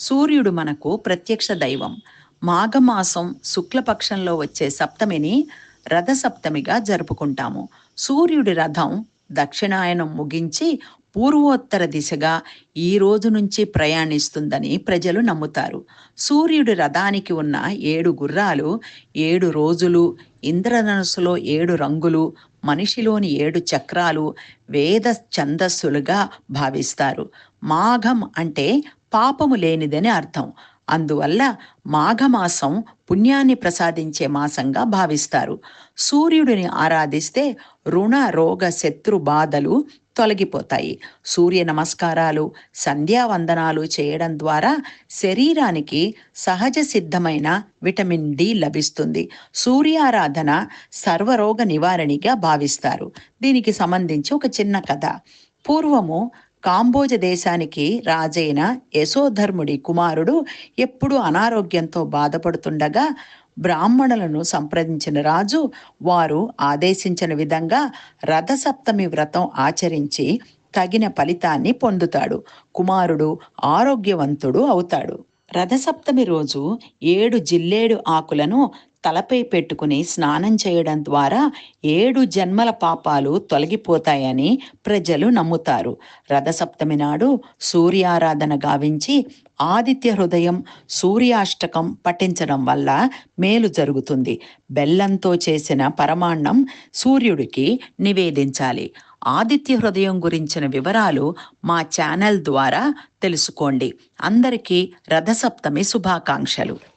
సూర్యుడు మనకు ప్రత్యక్ష దైవం. మాఘమాసం శుక్లపక్షంలో వచ్చే సప్తమిని రథసప్తమిగా జరుపుకుంటాము. సూర్యుడి రథం దక్షిణాయనం ముగించి పూర్వోత్తర దిశగా ఈ రోజు నుంచి ప్రయాణిస్తుందని ప్రజలు నమ్ముతారు. సూర్యుడి రథానికి ఉన్న ఏడు గుర్రాలు ఏడు రోజులు ఇంద్రధనుసులో ఏడు రంగులు మనిషిలోని ఏడు చక్రాలు వేద ఛందస్సులుగా భావిస్తారు. మాఘం అంటే పాపము లేనిదని అర్థం. అందువల్ల మాఘమాసం పుణ్యాన్ని ప్రసాదించే మాసంగా భావిస్తారు. సూర్యుడిని ఆరాధిస్తే రుణ రోగ శత్రు బాధలు తొలగిపోతాయి. సూర్య నమస్కారాలు సంధ్యావందనాలు చేయడం ద్వారా శరీరానికి సహజ సిద్ధమైన విటమిన్ డి లభిస్తుంది. సూర్యారాధన సర్వరోగ నివారణిగా భావిస్తారు. దీనికి సంబంధించి ఒక చిన్న కథ. పూర్వము కాంబోజ దేశానికి రాజైన యశోధర్ముడి కుమారుడు ఎప్పుడు అనారోగ్యంతో బాధపడుతుండగా బ్రాహ్మణులను సంప్రదించిన రాజు వారు ఆదేశించిన విధంగా రథసప్తమి వ్రతం ఆచరించి తగిన ఫలితాన్ని పొందుతాడు. కుమారుడు ఆరోగ్యవంతుడు అవుతాడు. రథసప్తమి రోజు ఏడు జిల్లేడు ఆకులను తలపై పెట్టుకుని స్నానం చేయడం ద్వారా ఏడు జన్మల పాపాలు తొలగిపోతాయని ప్రజలు నమ్ముతారు. రథసప్తమి నాడు సూర్యారాధన గావించి ఆదిత్య హృదయం సూర్యాష్టకం పఠించడం వల్ల మేలు జరుగుతుంది. బెల్లంతో చేసిన పరమాన్నం సూర్యుడికి నివేదించాలి. ఆదిత్య హృదయం గురించిన వివరాలు మా ఛానల్ ద్వారా తెలుసుకోండి. అందరికీ రథసప్తమి శుభాకాంక్షలు.